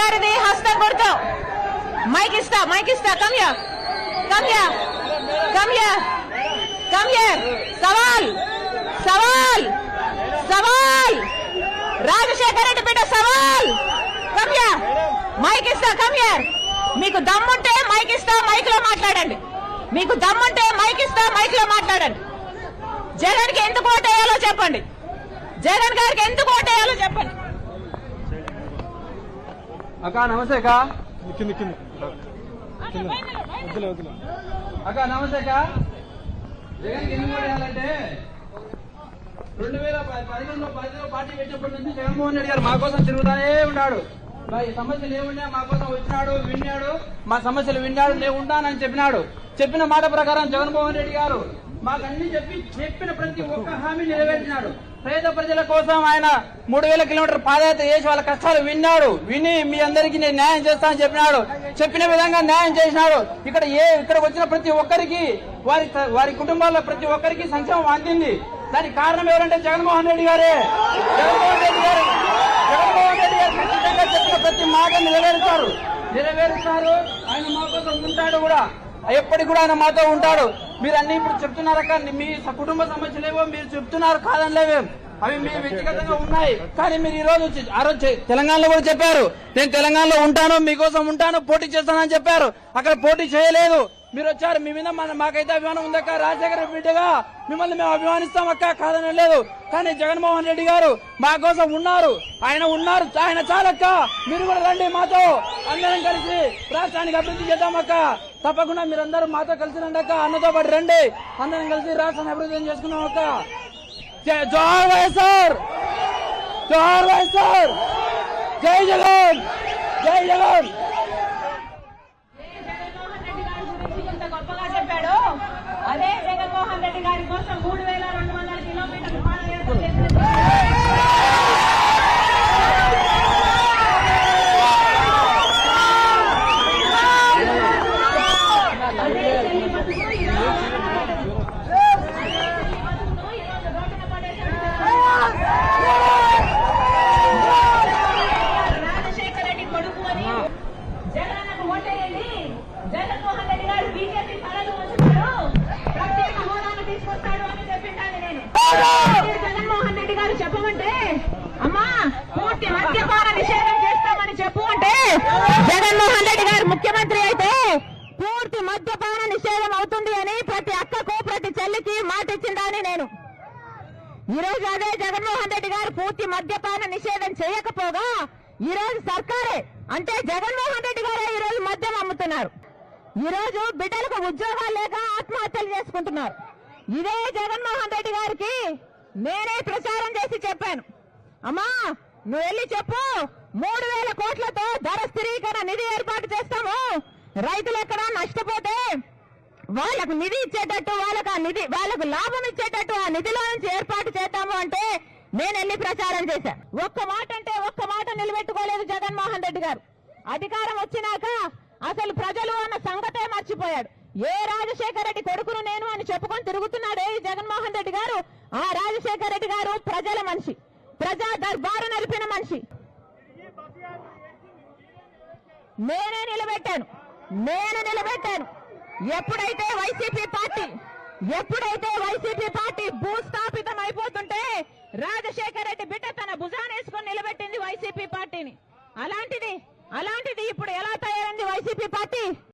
గారిది హస్తం గుర్తు మైక్ ఇస్తా మైక్ ఇస్తా. కమ్యా కమ్యా కమ్యా కమ్యా సవాల్ సవాల్ సవాల్. రాజశేఖర రెడ్డి బిడ్డ సవాల్. కమ్యా మైక్ ఇస్తా కమ్యా మీకు దమ్ముంటే మైక్ ఇస్తా మైక్లో మాట్లాడండి. మీకు దమ్ముంటే మైక్ ఇస్తా మైక్లో మాట్లాడండి. జగన్కి ఎందుకు ఓటేయాలో చెప్పండి. జగన్ గారికి ఎందుకు ఓటేయాలో చెప్పండి. అక్క నమస్తే అక్క. కింద కింద. వద్దులే వద్దులే. అక్క నమస్తే అక్క. జగన్ ఎన్ని రెండు వేల పదిహేనులో పదిలో పార్టీ పెట్టినప్పటి నుంచి జగన్మోహన్ రెడ్డి గారు మా కోసం తిరుగుతానే ఉన్నాడు. ఈ సమస్యలు ఏమున్నా మా కోసం వచ్చినాడు విన్నాడు. మా సమస్యలు విన్నాడు నేను ఉంటానని చెప్పినాడు. చెప్పిన మాట ప్రకారం జగన్మోహన్ రెడ్డి గారు మాకు అన్ని చెప్పి చెప్పిన ప్రతి ఒక్క హామీ నెరవేర్చినాడు. పేద ప్రజల కోసం ఆయన మూడు వేల కిలోమీటర్ పాదయాత్ర చేసి వాళ్ళ కష్టాలు విన్నాడు. విని మీ అందరికీ నేను న్యాయం చేస్తానని చెప్పినాడు. చెప్పిన విధంగా న్యాయం చేసినాడు. ఇక్కడ ఏ ఇక్కడికి వచ్చిన ప్రతి ఒక్కరికి వారి వారి కుటుంబాల్లో ప్రతి ఒక్కరికి సంక్షేమం అందింది. దానికి కారణం ఎవరంటే జగన్మోహన్ రెడ్డి గారే. జగన్మోహన్ రెడ్డి గారు జగన్మోహన్ రెడ్డి గారు ఖచ్చితంగా చెప్పిన ప్రతి మాట నెరవేరుతారు. నెరవేరుస్తారు. ఆయన మా కోసం ఉంటాడు కూడా. ఎప్పటికి కూడా ఆయన మాతో ఉంటాడు. మీరు అన్ని ఇప్పుడు చెప్తున్నారక్క మీ స- కుటుంబ సమస్యలేవో మీరు చెప్తున్నారు కాదనిలేవే అవి మీ వ్యక్తిగతంగా ఉన్నాయి. కానీ మీరు ఈ రోజు ఆ రోజు తెలంగాణలో కూడా చెప్పారు. నేను తెలంగాణలో ఉంటాను మీకోసం ఉంటాను పోటీ చేస్తానని చెప్పారు. అక్కడ పోటీ చేయలేదు. మీరు వచ్చారు మీ మీద మన మాకైతే అభిమానం ఉందక్క. రాజశేఖర రెడ్డి బిడ్డగా మిమ్మల్ని మేము అభిమానిస్తాం అక్క కాదని లేదు. కానీ జగన్మోహన్ రెడ్డి గారు మా కోసం ఉన్నారు. ఆయన ఉన్నారు ఆయన చాలక్క. మీరు కూడా రండి మాతో. అందరం కలిసి రాష్ట్రానికి అభివృద్ధి చేద్దాం అక్క. తప్పకుండా మీరందరూ మాతో కలిసి రండి అక్క. అన్నతో పాటు రండి. అందరం కలిసి రాష్ట్రాన్ని అభివృద్ధి చేసుకున్నాం అక్క. జై జోహార్ వైఎస్ఆర్! జోహార్ వైఎస్ఆర్! జై జగన్ జై జగన్ జగన్మోహన్ రెడ్డి గారి గురించి ఇంత గొప్పగా చెప్పాడు అదే జగన్మోహన్ రెడ్డి గారి కోసం మూడు వేల రెండు వందల కిలోమీటర్లు పాదయాత్ర చేసిన అదే చెల్లి బతుకు ఈరోజు అదే చెల్లి బతుకును ఈరోజు రోడ్డున పడేశాడు రాజశేఖర రెడ్డి కొడుకు అని జగనన్నకు ఓటేయండి జగన్మోహన్ రెడ్డి గారు బీజేపీ తలలు వచ్చుతాడు ప్రత్యేక హోదాను తీసుకొస్తాడు అని చెప్పింటాను నేను. మీరు జగన్మోహన్ రెడ్డి గారు చెప్పమంటే అమ్మా పూర్తి మద్యపాన నిషేధం చేస్తామని చెప్పు అంటే జగన్మోహన్ రెడ్డి గారు ముఖ్యమంత్రి అయితే పూర్తి మద్యపాన నిషేధం అవుతుంది అని ప్రతి అక్కకు ప్రతి చెల్లికి మాట ఇచ్చిందని నేను. ఈ రోజు అదే జగన్మోహన్ రెడ్డి గారు పూర్తి మద్యపాన నిషేధం చేయకపోగా ఈ రోజు సర్కారే అంటే జగన్మోహన్ రెడ్డి గారే ఈ రోజు మద్యం అమ్ముతున్నారు. ఈ రోజు బిడ్డలకు ఉద్యోగాలు లేక ఆత్మహత్యలు చేసుకుంటున్నారు. ఇదే జగన్మోహన్ రెడ్డి గారికి నేనే ప్రచారం చేసి చెప్పాను. అమ్మా నువ్వు వెళ్ళి చెప్పు మూడు వేల కోట్లతో ధర స్థిరీకరణ నిధి ఏర్పాటు చేస్తాము. రైతులు ఎక్కడ నష్టపోతే వాళ్ళకు నిధి ఇచ్చేటట్టు వాళ్ళకు ఆ నిధి వాళ్ళకు లాభం ఇచ్చేటట్టు ఆ నిధిలో నుంచి ఏర్పాటు చేద్దాము అంటే నేను వెళ్ళి ప్రచారం చేశాను? ఒక్క మాట అంటే ఒక్క మాట నిలబెట్టుకోలేదు జగన్మోహన్ రెడ్డి గారు. అధికారం వచ్చినాక అసలు ప్రజలు అన్న సంగతే మర్చిపోయాడు. ఏ రాజశేఖర రెడ్డి కొడుకును నేను అని చెప్పుకొని తిరుగుతున్నాడే ఈ జగన్మోహన్ రెడ్డి గారు? ఆ రాజశేఖర రెడ్డి గారు ప్రజల మనిషి. ప్రజా దర్బారు నడిపిన మనిషి. నేనే నిలబెట్టాను. నేను నిలబెట్టాను. ఎప్పుడైతే వైసీపీ పార్టీ ఎప్పుడైతే వైసీపీ పార్టీ భూస్థాపితం అయిపోతుంటే రాజశేఖర రెడ్డి బిడ్డ తన భుజానేసుకొని నిలబెట్టింది వైసీపీ పార్టీని. అలాంటిది అలాంటిది ఇప్పుడు ఎలా తయారైంది వైసీపీ పార్టీ?